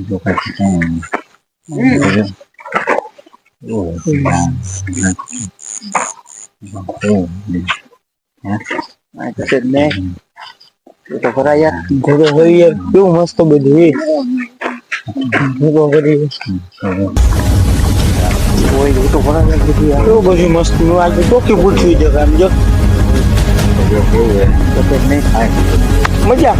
જો કાંઈ ક્યાંય ઓહ, ઓહ, આ તો છે જ ને એ તો ખરા યાર ઘોડો હોય યાર કેવું મસ્ત બધું એ ભેગો કરી હોય તો ખરા યાર બધું યાર કેવું બધું મસ્તનું આજે ચોખ્ખી પૂછવી છે આમ જો જો કેવું હે, તો તે નહીં મજા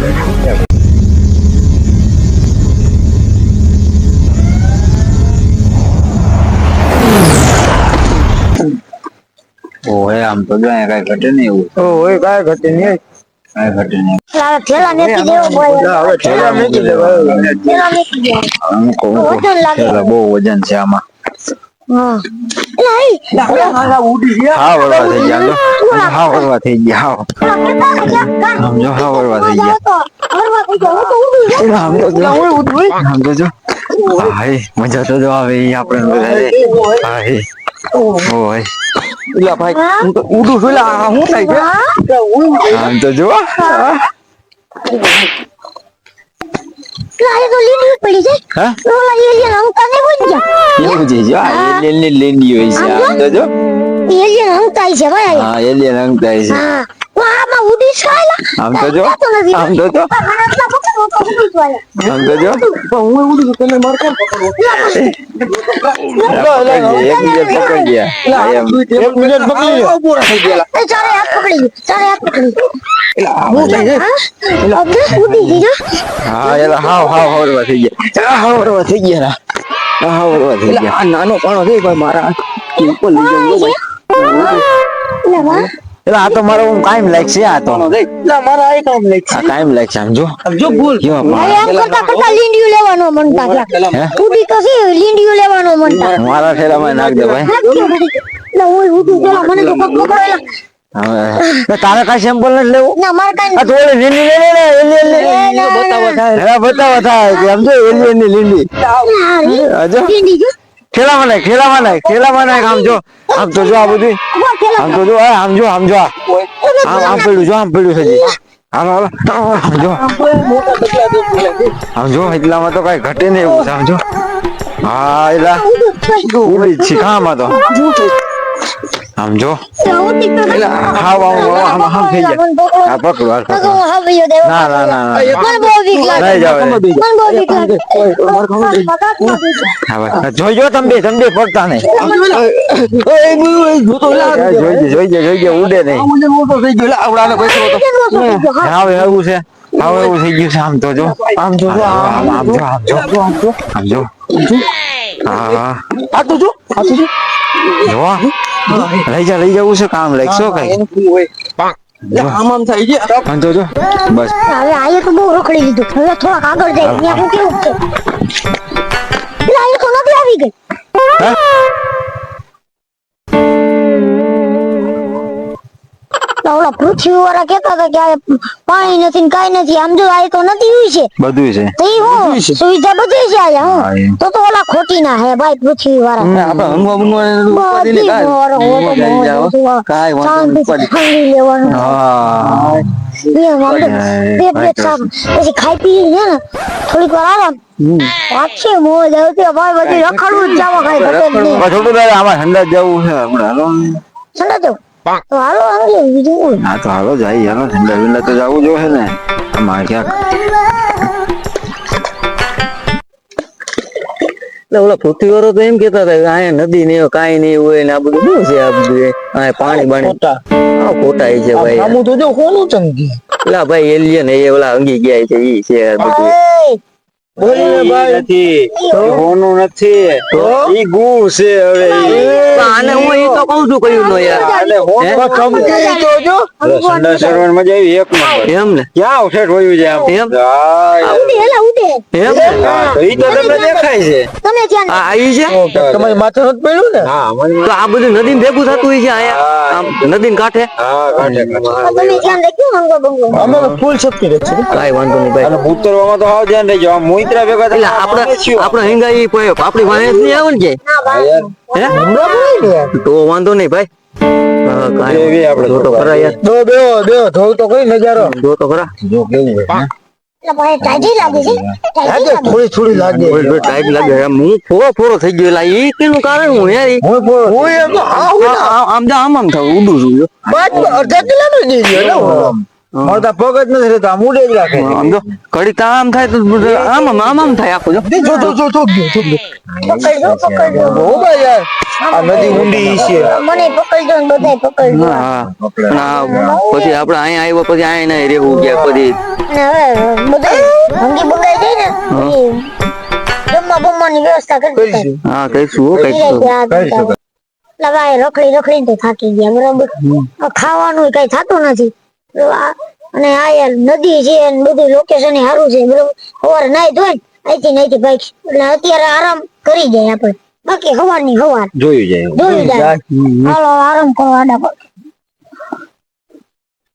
ઓહે, આમ તો જો અહીંયા કાંઈ ઘટે નહીં એવું ઓ હોય કાંઈ ઘટે નહીં કાંઈ ઘટે નહીં લાલા થેલા મેકી દેવો બોય ના, હવે ઠેલા મૂકી દેવા થેલા મેકી દેવો અમુક અમુક વજન લાગે. પેલા બહુ વજન છે આમાં હા એલા એ ઉડી ગયા હા વળવા થઈ ગયા હાલો. હા વળવા થઈ ગયા હા ઓલા કેટલા વાગ્યા કાન સમજો હા વળવા થઈ જાવ ગયા તો હરવા થઈ જાવ હું તો ઉડી ગયો આમ તો જો આમ તો જો હાય મજા તો જો આવે ઈ આપણે બધાને. હાય ઓય એલા ભાઈ હું? તો ઉડું છું એલા શું થાય છે? હા? આમ તો જો હા. આમ તો જો. હા હા. આમ તો જો તો જો હું ઉડું છું તમે માર કેમ પકડો. એકબીજા પકડી ગયા એક મિનિટ પકડી લ્યો. પૂરા થઈ ગયા એ ચારે હાથ પકડી ગયું ચારે હાથ પકડી ગયું? ગયા. ગયા ગયા. નાનો પાણો છે ભાઈ મારા ઉપર લઈ લે એલા આ તો મારો હું લાઈક લાગશે આ તો. પાણો મારા આ કામ લે આ કાયમ લાગશે છે સમજો સમજો ભૂલ. કેવા એમ કરતા કરતા લીંડિયું લેવાનો મન થાય. હે? ઉડી તો છે લીંડિયું લેવાનો મનતા મારા ઠેલામાં નાખ દે ભાઈ. ના ઓય ઉડી પેલા મને તો પગ પકડેલા હવે તારે કઈ સેમ્પલ નથી લેવું? ના મારે કઈ આ તો લીંડી લે લે લે એલિયનની બતાવો થાય. હા બતાવો થાય સમજો આમ જો એલિયનની લીંડી આ લીંડી જો. ખેલામાં નાખ ખેલામાં નાખ ખેલામાં નાખ આમ જો, આમ તો જો આ બધું, આમ તો જો આમ જો આમ જો આમ આમ પડ્યું જો, આમ પડ્યું છે. હાલો હાલો આમ જો. આમ જો તો કઈ ઘટે નહીં એવું છે, આમ જો. હા એટલા ઉડી કામાં તો. આમ જો હાવ આમ આમ આમ થઈ જાય. હા પકડો હાલ પકડો. હવે યો દેવા ના ના ના ના મને બહુ બીક લાગે. નહીં જાવ મને બહુ બીક લાગે. માર ખાવ દે હા ભાઈ જોઈજો તમે તમે પડતા નહીં. જોઈજે જોઈજે જોઈજે ઉડે નહીં. મોટો થઈ ગયો આવડાને પૈસો તો હવે એવું છે. હવે એવું થઈ ગયું છે આમ તો જો. આમ જો જો આમ આમ જો આમ જો. આમ જો આમ જો. હા હા. આ તો જો આ તો જો. જો લઈ જા લઈ જવું છે કામ લાગશો કઈ. હોય. આમ છે. આમ બસ. હવે આયે તો બહુ રખડી લીધું. હવે થોડાક આગળ જાય ત્યાં હું કેવું છે એટલે તો નથી આવી ગઈ. પૃથ્વી વાળા કેતા હતા કે આ પાણી નથી ને કઈ નથી આમ જો આ તો નથી હોય છે. બધું છે. તો હું સુવિધા બધી છે આયા હું. તો તો ઓલા ખોટી ના હે ભાઈ પૃથ્વી વાળા આપણે હનુમા બનવા ઉપાડી. કાઈ. વાંધો ઉપાડી. લેવાનું હા. પછી ખાઈ પી ને. થોડીક વાર આરામ. પાછી મોજ આવતી ભાઈ બધી રખડવું જ જાવ કઈ ઘટે નહીં. થોડું આમાં ઠંડા જવું છે હમણાં. ઠંડા તો તો હાલો અંગે બીજું? હા તો હાલો જાય હાલો ઠંડા વિંડા તો જવું જોઈએ ને. આમાં ક્યાંક એટલે ઓલા પૃથ્વી વાળો તો એમ કેતા હતા કે અહીંયા નદી ને કાઈ નહીં હોય ને આ બધું શું છે આ બધું અહીંયા પાણી બાણી હા ખોટા એ છે ભાઈ. આમ તો જો કોનું ચંગી. પેલા ભાઈ એલિયન એ ઓલા અંગી ગયા છે ઈ છે બધું. નથી. હોનું નથી. ઈ ગુ છે હવે આને હું ઈ તો કહું છું કયું નો યાર. આને હોનું તો જો. ઠંડા શરવણ મજા આવી. એક નંબર. એમ ને? ક્યાં ઉઠે જોયું છે આમ? એમ? હા, તો તમને દેખાય છે. તમે ત્યાં આ આ છે? તમારી માથે નથી પડ્યું ને? હા તો આ બધું નદી ભેગું થતું હોય છે અહીંયા? નદી કાંઠે? હા કાઢે કાઢે તમે ધ્યાન રાખ્યું મંગો બંગો અમે ફૂલ શક્તિ રહે છે. કાઈ વાંધો નહીં ભાઈ. અને ઉતરવામાં તો હાવ ધ્યાન રહેજો આમ મુઈત્રા ભેગા એટલે આપણે આપણે હિંગા ઈ કોઈ આપણી વાંહે નહીં આવે ને કે? હે તો વાંધો નહીં ભાઈ. કાઈ એવી આપણે તો ખરા યાર. દો જોઉં તો કઈ નજારો. જો તો ખરા. જો કેવું થોડી થોડી લાગે. ટાઈટ લાગે હું ફોરો ફોરો થઈ ગયો લા એ કેનું કારણ હું યાર હું હું એમ આમ તો આમ આમ ઉડું છું જો. અડધા કિલો નો. મારે તો પગ જ નથી રહેતો આમ ઉડે જ રાખે આમ જો ઘડી તો આમ થાય તો આમ આમ થાય આખું જો. જો જો જો જો જો, જો, જો. પકડજો પકડજો. બહુ બા યાર. આ નદી ઊંડી છે. મને પકડજો ને બધાય પકડજો. હા. પછી આપણે અહીંયા આવ્યા પછી અહીંયા નહીં રહેવું ગયા પછી. બધા ભંગી જાય ને જમવા બમવાની વ્યવસ્થા કરી. હા કઈશું હો કઈશું ભાઈ રખડી રખડી તો થાકી ગયા બરાબર? ખાવાનું કઈ થતું નથી. અને આ નદી છે બધું લોકેશન સારું છે. બરોબર? સવારે નાઈ ધોઈ અહીંથી ને અહીંથી બાઈક એટલે અત્યારે આરામ કરી જાય આપણે. બાકી સવારની સવાર જોયું જાય. જોયું જાય. હાલો આરામ કરો આડા